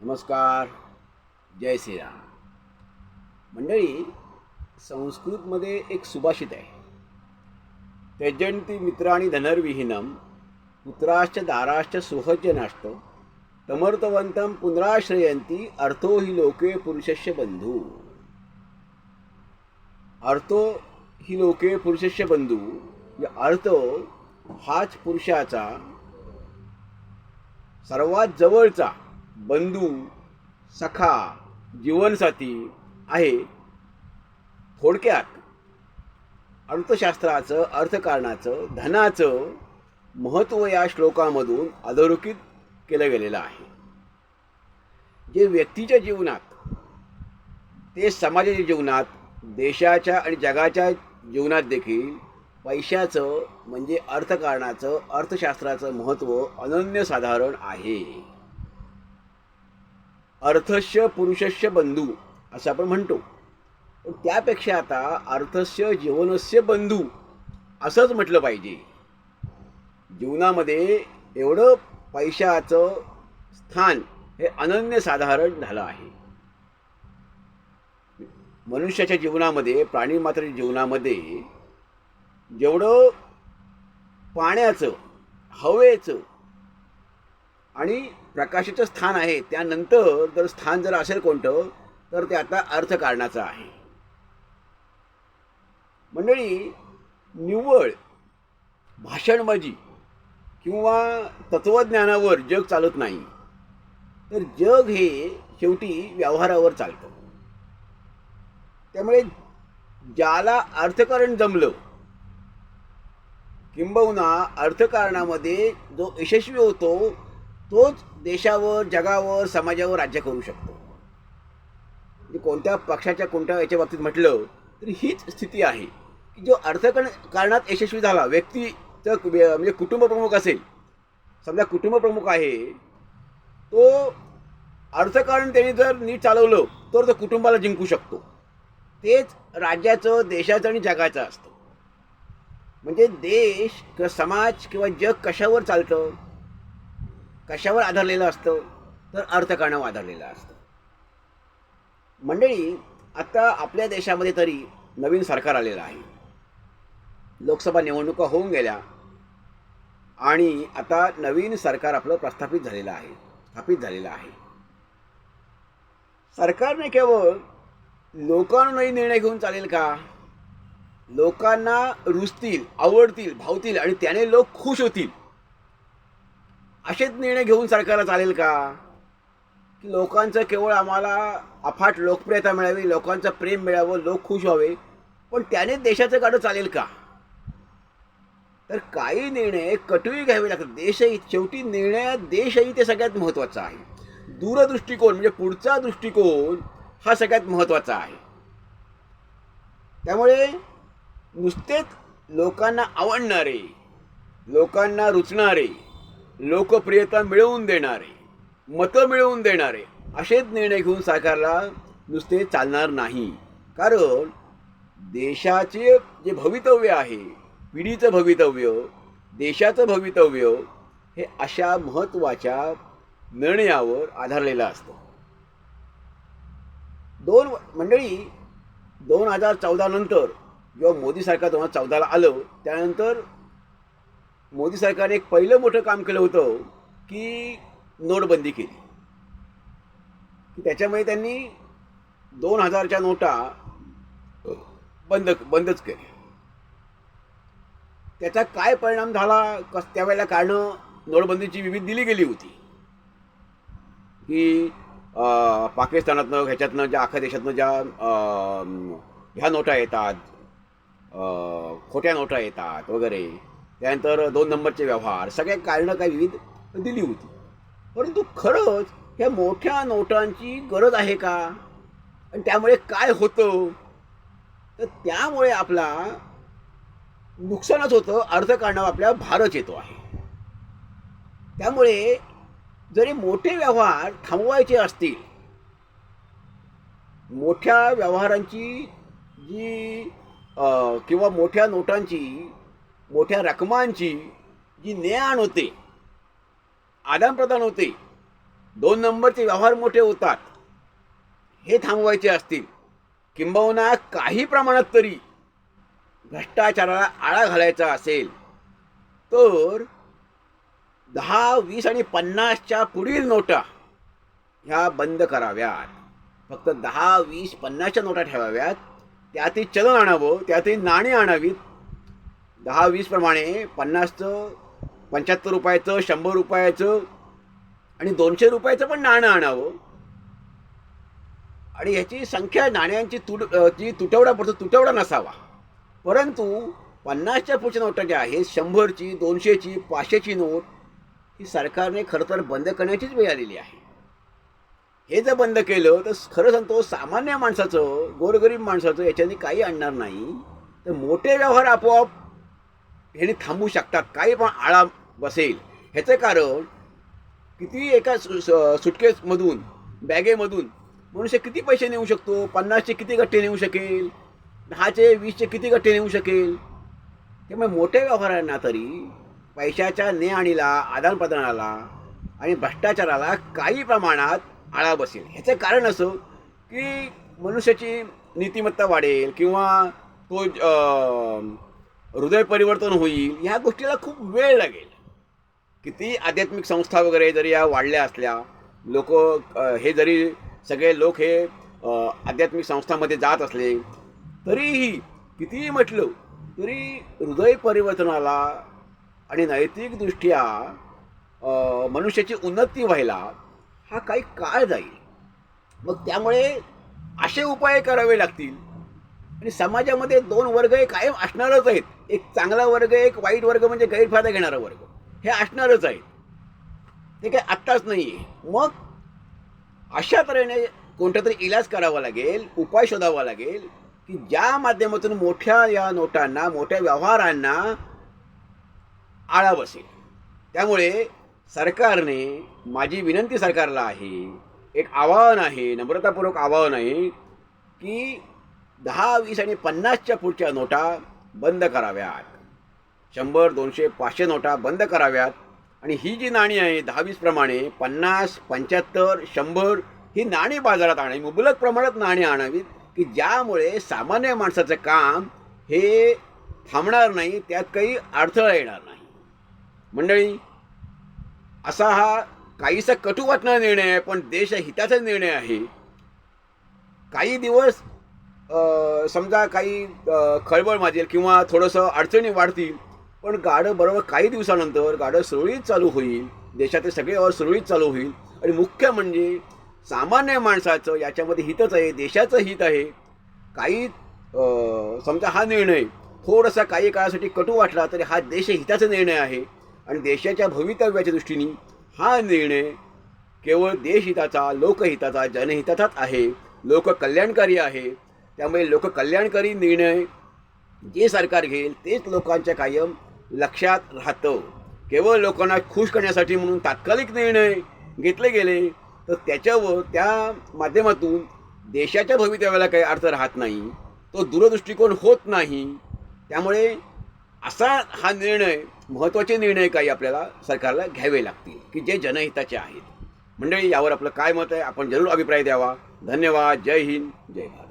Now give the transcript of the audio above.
नमस्कार जय श्रीराम. मंडळी संस्कृतमध्ये एक सुभाषित आहे. त्यजंती मित्राणी धनर्विहीनम पुत्राश्च दाराश्च नाष्ट तमर्तवंतम पुनराश्रयंती अर्थो ही लोके पुरुषस्य बंधू अर्थो ही लोके पुरुषस्य बंधू या अर्थ हाच पुरुषाचा सर्वात जवळचा बंधू सखा जीवनसाथी आहे. थोडक्यात अर्थशास्त्राचं अर्थकारणाचं धनाचं महत्त्व या श्लोकामधून अधोरेखित केलं गेलेलं आहे. जे व्यक्तीच्या जीवनात ते समाजाच्या जीवनात देशाच्या आणि जगाच्या जीवनात देखील पैशाचं म्हणजे अर्थकारणाचं अर्थशास्त्राचं महत्त्व अनन्यसाधारण आहे. अर्थस्य पुरुषस्य बंधू असं आपण म्हणतो. पण त्यापेक्षा आता अर्थस्य जीवनस्य बंधू असंच म्हटलं पाहिजे. जीवनामध्ये एवढं पैशाचं स्थान हे अनन्यसाधारण झालं आहे. मनुष्याच्या जीवनामध्ये प्राणीमात्राच्या जीवनामध्ये जेवढं पाण्याचं हवेचं आणि प्रकाशाचं स्थान आहे. त्यानंतर जर स्थान जर असेल कोणतं तर ते आता अर्थकारणाचं आहे. मंडळी निव्वळ भाषणबाजी किंवा तत्त्वज्ञानावर जग चालत नाही तर जग हे शेवटी व्यवहारावर चालतं. त्यामुळे ज्याला अर्थकारण जमलं किंबहुना अर्थकारणामध्ये जो यशस्वी होतो तोच देशावर जगावर समाजावर राज्य करू शकतो. म्हणजे कोणत्या पक्षाच्या कोणत्या याच्या बाबतीत म्हटलं तर हीच स्थिती आहे. की जो अर्थकरण कारणात यशस्वी झाला व्यक्तीचं म्हणजे कुटुंब प्रमुख असेल. समजा कुटुंब प्रमुख आहे तो अर्थकारण त्यांनी जर नीट चालवलं तर तो कुटुंबाला जिंकू शकतो. तेच राज्याचं देशाचं आणि जगाचं असतं. म्हणजे देश किंवा समाज किंवा जग कशावर चालतं? कशावर आधारलेलं असतं? तर अर्थकारणावर आधारलेलं असतं. मंडळी आता आपल्या देशामध्ये तरी नवीन सरकार आलेलं आहे. लोकसभा निवडणुका होऊन गेल्या आणि आता नवीन सरकार आपलं प्रस्थापित झालेलं आहे स्थापित झालेलं आहे. सरकारने केवळ लोकांनाही निर्णय घेऊन चालेल का? लोकांना रुचतील आवडतील भावतील आणि त्याने लोक खुश होतील. असेच निर्णय घेऊन सरकारला चालेल का? की लोकांचं केवळ आम्हाला अफाट लोकप्रियता मिळावी लोकांचं प्रेम मिळावं लोक खुश व्हावे पण त्याने देशाचं गाडं चालेल का? तर काही निर्णय कटवी घ्यावे लागतात. देशही शेवटी निर्णय देशही ते सगळ्यात महत्त्वाचा आहे. दूरदृष्टिकोन म्हणजे पुढचा दृष्टिकोन हा सगळ्यात महत्त्वाचा आहे. त्यामुळे नुसतेच लोकांना आवडणारे लोकांना रुचणारे लोकप्रियता मिळवून देणारे मतं मिळवून देणारे असेच निर्णय घेऊन सरकारला नुसते चालणार नाही. कारण देशाचे जे भवितव्य आहे पिढीचं भवितव्य देशाचं भवितव्य हे अशा महत्त्वाच्या निर्णयावर आधारलेलं असतं. दोन मंडळी दोन हजार चौदा नंतर जेव्हा मोदी सरकार दोन हजार चौदाला आलं त्यानंतर मोदी सरकारने एक पहिलं मोठं काम केलं होतं की नोटबंदी केली. की त्याच्यामुळे त्यांनी दोन हजारच्या नोटा बंद बंदच केल्या. त्याचा काय परिणाम झाला कस त्यावेळेला कारणं नोटबंदीची विविध दिली गेली होती. की अं, पाकिस्तानातनं ह्याच्यातनं ज्या अख्ख्या देशातनं ज्या अं, ह्या नोटा येतात अं, खोट्या नोटा येतात वगैरे. त्यानंतर दोन नंबरचे व्यवहार सगळ्या कारणं काही विविध? दिली होती. परंतु खरंच ह्या मोठ्या नोटांची गरज आहे का? आणि त्यामुळे काय होतं? तर त्यामुळे आपला नुकसानच होतं अर्थकारणावर आपल्या भारच येतो आहे. त्यामुळे जरी मोठे व्यवहार थांबवायचे असतील मोठ्या व्यवहारांची जी किंवा मोठ्या नोटांची मोठ्या रकमांची जी ने आण होते आदानप्रदान होते दोन नंबरचे व्यवहार मोठे होतात हे थांबवायचे असतील. किंबहुना काही प्रमाणात तरी भ्रष्टाचाराला आळा घालायचा असेल तर दहा वीस आणि पन्नासच्या पुढील नोटा ह्या बंद कराव्यात. फक्त दहा वीस पन्नासच्या नोटा ठेवाव्यात. त्यातही चलन आणावं त्यातही नाणी आणावीत. दहा वीस प्रमाणे पन्नासचं पंच्याहत्तर रुपयाचं शंभर रुपयाचं आणि दोनशे रुपयाचं पण नाणं आणावं. आणि ह्याची संख्या नाण्यांची तुट जी तुटवडा पडतो तुटवडा नसावा. परंतु पन्नासच्या पुढच्या नोटा ज्या आहेत शंभरची दोनशेची पाचशेची नोट ही सरकारने खरं तर बंद करण्याचीच वेळ आलेली आहे. हे जर बंद केलं तर खरं सांगतो सामान्य माणसाचं गोरगरीब माणसाचं याच्याने काही आणणार नाही. तर मोठे व्यवहार आपोआप ह्याने थांबू शकतात काही पण आळा बसेल. ह्याचं कारण किती एका सु सुटकेसमधून बॅगेमधून मनुष्य किती पैसे नेऊ शकतो? पन्नासचे किती गट्टे नेऊ शकेल? दहाचे वीसचे किती गट्टे नेऊ शकेल? त्यामुळे मोठ्या व्यवहारांना तरी पैशाच्या ने आणीला आदानप्रदानाला आणि भ्रष्टाचाराला काही प्रमाणात आळा बसेल. ह्याचं कारण असं की मनुष्याची नीतिमत्ता वाढेल किंवा तो हृदय परिवर्तन होईल ह्या गोष्टीला खूप वेळ लागेल. किती आध्यात्मिक संस्था वगैरे जरी या वाढल्या असल्या लोक हे जरी सगळे लोक हे आध्यात्मिक संस्थामध्ये जात असले तरीही कितीही म्हटलं तरी हृदय परिवर्तनाला आणि नैतिकदृष्ट्या मनुष्याची उन्नती व्हायला हा काही काळ जाईल. मग त्यामुळे असे उपाय करावे लागतील आणि समाजामध्ये दोन वर्ग हे कायम असणारच आहेत. एक चांगला वर्ग एक वाईट वर्ग म्हणजे गैरफायदा घेणारा वर्ग. हे असणारच आहेत. ते काय आत्ताच नाही आहे मग अशा तऱ्हेने कोणता तरी इलाज करावा लागेल उपाय शोधावा लागेल की ज्या माध्यमातून मोठ्या या नोटांना मोठ्या व्यवहारांना आळा बसेल. त्यामुळे सरकारने माझी विनंती सरकारला आहे एक आवाहन आहे नम्रतापूर्वक आवाहन आहे की दहा वीस आणि पन्नासच्या पुढच्या नोटा बंद कराव्यात. शंभर दोनशे पाचशे नोटा बंद कराव्यात. आणि ही जी नाणी आहे दहा प्रमाणे पन्नास पंच्याहत्तर शंभर ही नाणी बाजारात आणावी मुबलक प्रमाणात नाणी आणावीत की ज्यामुळे सामान्य माणसाचं काम हे थांबणार नाही त्यात काही अडथळा येणार नाही. मंडळी असा हा काहीसा कटू वाटणारा निर्णय आहे पण देशहिताचा निर्णय आहे. काही दिवस समजा काही खळबळ माजेल किंवा थोडंसं अडचणी वाढतील पण गाडं बरोबर काही दिवसानंतर गाडं सुरळीत चालू होईल देशातील सगळे व्यवहार सुरळीत चालू होईल. आणि मुख्य म्हणजे सामान्य माणसाचं याच्यामध्ये हितच आहे देशाचं हित आहे. काही समजा हा निर्णय थोडासा काही काळासाठी कटू वाटला तरी हा देशहिताचा निर्णय आहे. आणि देशाच्या भवितव्याच्या दृष्टीने हा निर्णय केवळ देशहिताचा लोकहिताचा जनहिताचाच आहे. लोककल्याणकारी आहे. त्यामुळे लोककल्याणकारी निर्णय जे सरकार घेईल तेच लोकांच्या कायम लक्षात राहतं. केवळ लोकांना खुश करण्यासाठी म्हणून तात्कालिक निर्णय घेतले गेले तर त्याच्यावर त्या माध्यमातून देशाच्या भवितव्याला काही अर्थ राहत नाही तो दूरदृष्टिकोन होत नाही. त्यामुळे असा हा निर्णय महत्त्वाचे निर्णय काही आपल्याला सरकारला घ्यावे लागतील की जे जनहिताचे आहेत. मंडळी यावर आपलं काय मत आहे? आपण जरूर अभिप्राय द्यावा. धन्यवाद. जय हिंद. जय भारत.